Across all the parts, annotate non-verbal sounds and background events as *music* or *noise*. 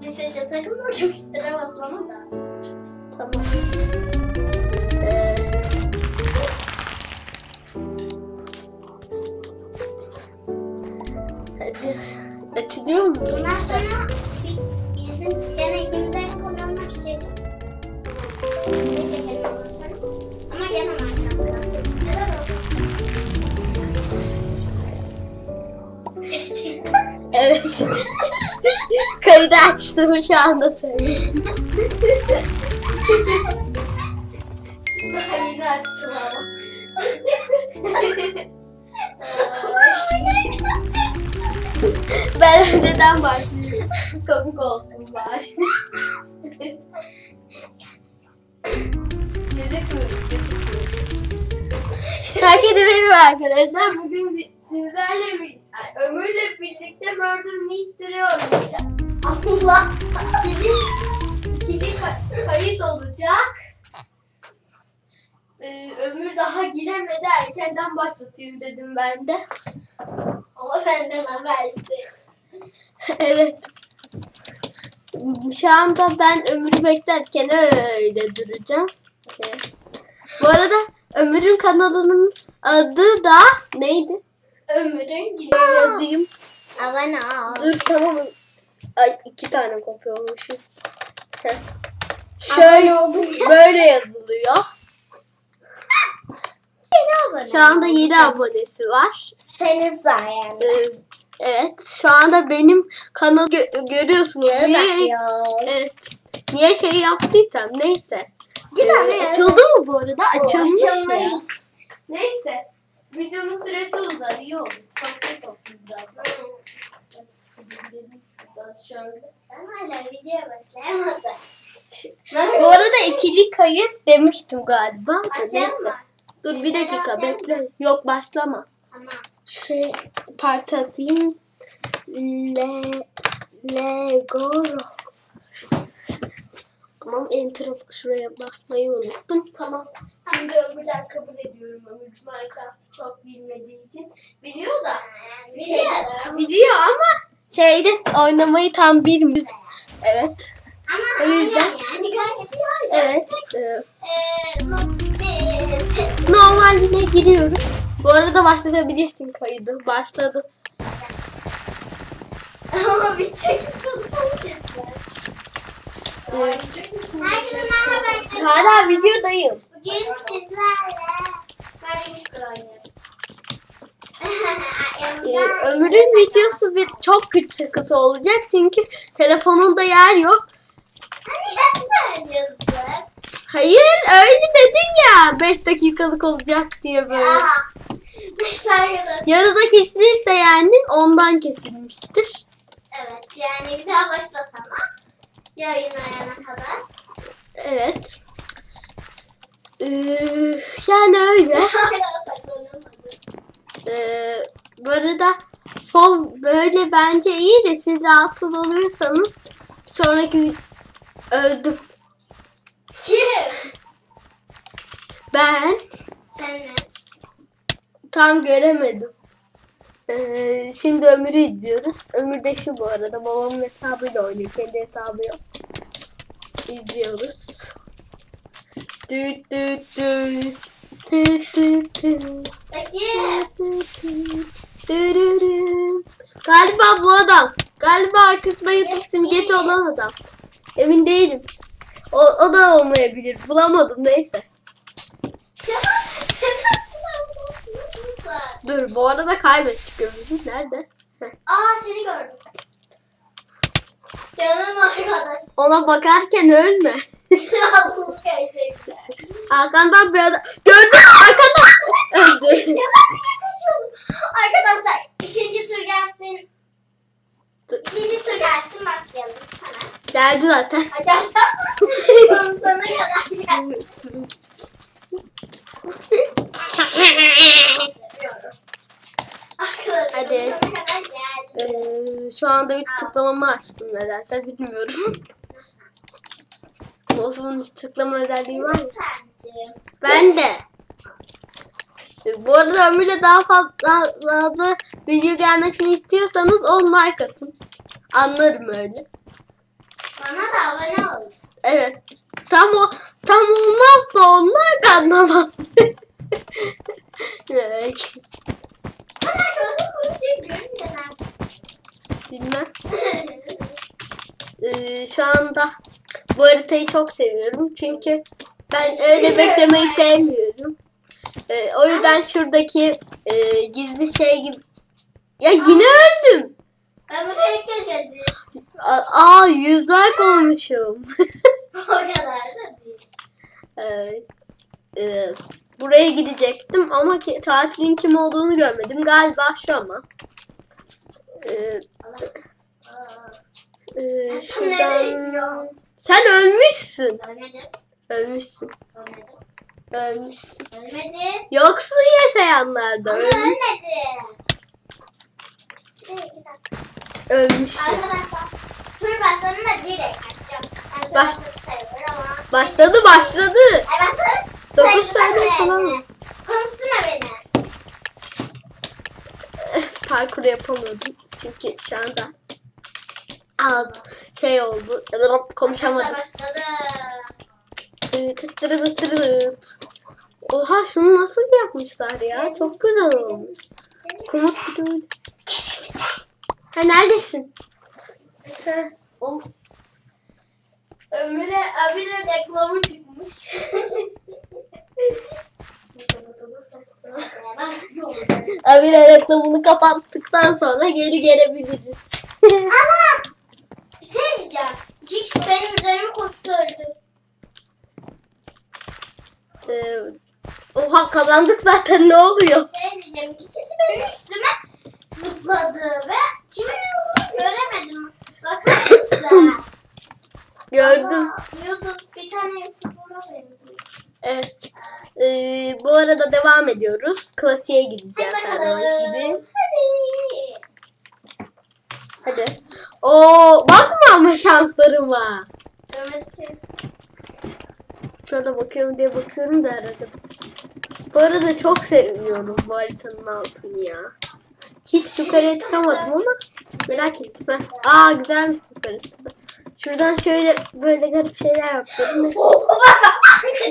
Bir şey diyeceğim. Sakın böyle üstüne baslama da. Tamam. Ee, hadi. Açılıyor mu? Bundan sonra Açtım şu anda söyleyeyim. Kaydı açtım ama. Ben önceden başlıyorum. Komik olsun bari. Gözükmüyoruz, gözükmüyoruz. Herkese merhaba arkadaşlar. Bugün bir- sizlerle bir, ay, Ömür'le birlikte Murder Mystery oynayacağız. Allah. İkili, ikili ka- kayıt olacak. Ee, Ömür daha giremedi. Erkenden başlatayım dedim ben de. Ama benden habersiz. evet. Şu anda ben Ömür'ü beklerken öyle duracağım. Evet. Bu arada Ömür'ün kanalının adı da neydi? Ömür'ün günü. Yazayım. Abone ol. Dur tamam. Ay iki tane kopya olmuşuz. Heh. Şöyle böyle yazılıyor. Şu anda 7 abonesi var. Senin sayende. Ee, evet. Şu anda benim kanalı gö- görüyorsunuz. Niye, evet. Niye şey yaptıysam neyse. Bir tane Ee, açıldı mı bu arada? Açılmış ya. Neyse. Videonun süresi uzar. iyi olur. Sohbet olsun biraz. Şöyle. Ben hala videoya başlayamadım. Bu arada ikili kayıt demiştim galiba. Başlayalım mı? Dur bir dakika bekle. Yok başlama. Tamam. Şey parti atayım. Le Lego Tamam enter şuraya basmayı unuttum. Tamam. Şimdi öbürden kabul ediyorum. Öbür Minecraft'ı çok bilmediği için. Biliyor da. Biliyorum. Biliyor ama şeyde oynamayı tam bilmiyor. Evet. Ama O yüzden-. Evet. e, normaline giriyoruz. Bu arada başlatabilirsin kaydı. Başladı. Ama bir çekip tutsana kesin. Herkese merhaba arkadaşlar. Hala videodayım. Bugün sizlerle Garrymister oynuyoruz. Ee, Ömür'ün videosu bir çok küçük kısa olacak çünkü telefonunda yer yok. Hani söylüyorsun? Hayır öyle dedin ya 5 dakikalık olacak diye böyle. *laughs* Mesela Yarıda kesilirse yani ondan kesilmiştir. Evet yani bir daha başlat ama. Yayınlayana kadar. Evet. Ee, yani öyle. *laughs* Ee, bu arada fon böyle bence iyi de siz rahatsız oluyorsanız sonraki öldüm. Kim? Ben Sen mi? tam göremedim. Ee, şimdi Ömür'ü izliyoruz. Ömür de şu bu arada babamın hesabıyla oynuyor. Kendi hesabı yok. İzliyoruz. Düt düt düt. Galiba bu adam. Galiba arkasında YouTube simgesi olan adam. Emin değilim. O, o da olmayabilir. Bulamadım neyse. Dur bu arada kaybettik ömrümü. Nerede? Heh. Aa seni gördüm. Canım arkadaş. Ona bakarken ölme. *laughs* Arkandan bir adam. Gördün mü? Arkandan. Öldü. Ya ben niye kaçıyorum? Arkadaşlar ikinci tur gelsin. Dur. İkinci tur gelsin başlayalım. Hemen. Geldi zaten. Hadi *laughs* hadi. Sonuna kadar gel. Arkadaşlar Hadi. kadar geldi. Ee, şu anda üç tıklamamı açtım nedense bilmiyorum. O zaman hiç tıklama özelliği var mı? Ben de. E, bu arada böyle daha fazla, daha fazla video gelmesini istiyorsanız 10 like atın. Anlarım öyle. Bana da abone olun. Evet. Tam o tam olmazsa onlar anlamam. *laughs* evet. Bilmem. ee, *laughs* şu anda bu haritayı çok seviyorum çünkü ben öyle beklemeyi sevmiyorum. Ee, o yüzden şuradaki e, gizli şey gibi... Ya yine öldüm. Ben buraya ilk kez geldim. Aa yüzler olmuşum. *laughs* O kadar da değil. Evet. Ee, buraya gidecektim ama ki, tatilin kim olduğunu görmedim. Galiba şu ama. Ee, e, Sen şuradan... Sen ölmüşsün. Ölmedim. Ölmüşsün. Ölmedim. Ölmüşsün. Ölmedim. Yoksun yaşayanlarda. Ama Ölmüş, ölmedim. Ölmüşsün. Arkadaşlar. Ben seninle direkt açacağım. Ben Baş- sayılır ama. Başladı başladı. Ay Dokuz sayılır tane beni. falan. Konuşturma beni. Parkur yapamadım. Çünkü şu anda az şey oldu. Konuşamadım. Başladı. Oha şunu nasıl yapmışlar ya? Çok güzel olmuş. Komut gibi. Ha neredesin? Ha, Ömür'e abine reklamı çıkmış. *laughs* Avira reklamını kapattıktan sonra geri gelebiliriz. Ama bir şey diyeceğim. Kişi benim üzerime koştu öldü. Ee, oha kazandık zaten ne oluyor? Bir şey diyeceğim. İki kişi benim üstüme zıpladı ve kimin olduğunu göremedim. Bakar mısın? *laughs* Gördüm. Ama Yusuf bir tane Yusuf'a benziyor. Evet. Ee, bu arada devam ediyoruz. Klasiğe gideceğiz her zaman gibi. Hadi. Hadi. Oo bakma ama şanslarıma. Şurada bakıyorum diye bakıyorum da arada. Bu arada çok seviyorum bu haritanın altını ya. Hiç yukarıya çıkamadım ama merak ettim. Heh. Aa güzel yukarısı da. Şuradan şöyle böyle garip şeyler yapıyorum.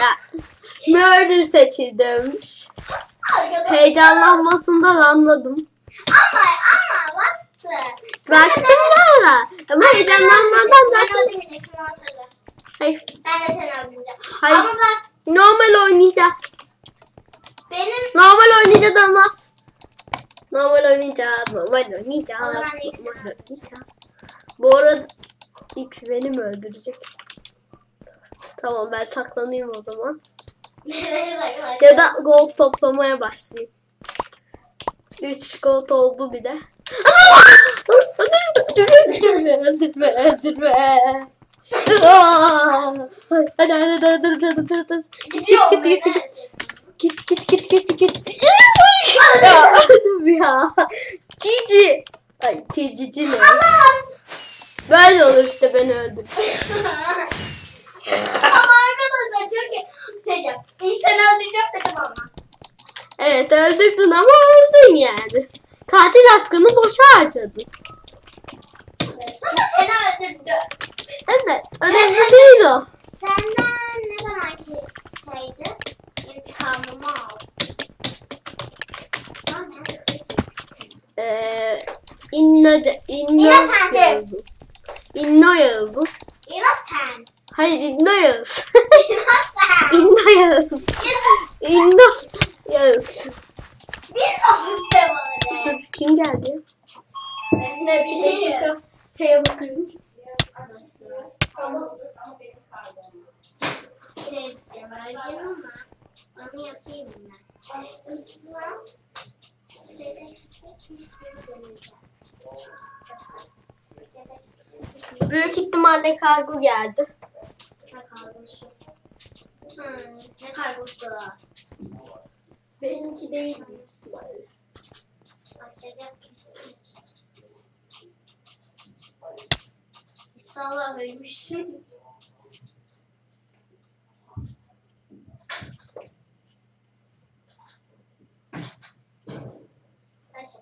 ya, murder. Arkadaşlar. Heyecanlanmasından anladım. Ama ama baktı. Baktım da ama heyecanlanmadan zaten. Hayır, Ben de seni öldüreceğim. hayır. Ama bak Normal oynayacağız. benim Normal oynayacağız olmaz. Normal oynayacağız, normal oynayacağız. Normal oynayacağız. Bu arada ilk beni mi öldürecek? Tamam ben saklanayım o zaman. Ya da gold toplamaya başlayayım. 3 gold oldu bir de. Öldürme, öldürme, öldürme, öldürme. *laughs* Hadi hadi hadi hadi hadi hadi. Gidiyor Git git git git. Git git git git git. ya *laughs* öldüm ya. Cici. Ay cici ne? Allah'ım. Böyle olur işte beni öldür. ama arkadaşlar çok iyi. İlk seni öldüreceğim dedim ama. Evet öldürdün ama öldün yani. Katil hakkını boşa harcadın. Sonra seni öldürdü. Evet önemli değil o. Senden ne zamanki şeydi? İntikamımı al. Sonra Ee, inno, inno Innocent. yazdım. Inno yazdım. Innocent. Hayır inno yaz. Innocent. inno yaz. İnno yaz. De var. Dur kim geldi? Ben ne bileyim. Şeye bakıyorum. Büyük ihtimalle kargo geldi. Ne kargosu? Hmm, ne kargosu? Benimki değil. Açacak kesin. İnşallah ölmüşsün. Aç.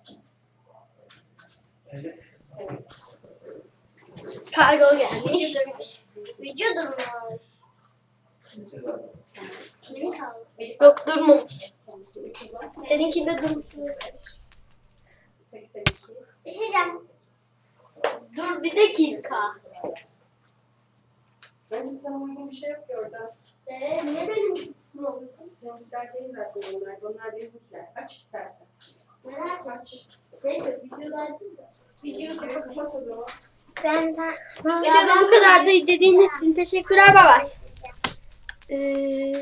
Kargo gelmiş. Video durmuş. Video durmuş. Yok durmamış. Seninki de dur. Bir şey diyeceğim. Dur bir dakika. Ben sana uygun bir şey yok ki orada. Ee, niye benim kısmım oluyor? Seninkiler değil zaten onlar. Onlar benimkiler. Aç istersen. Merak Aç. Neyse videodaydım da. Videoyu kapat o zaman. Ben de... Videoda bu kadar da izlediğiniz için teşekkürler. Bay bay. Ee,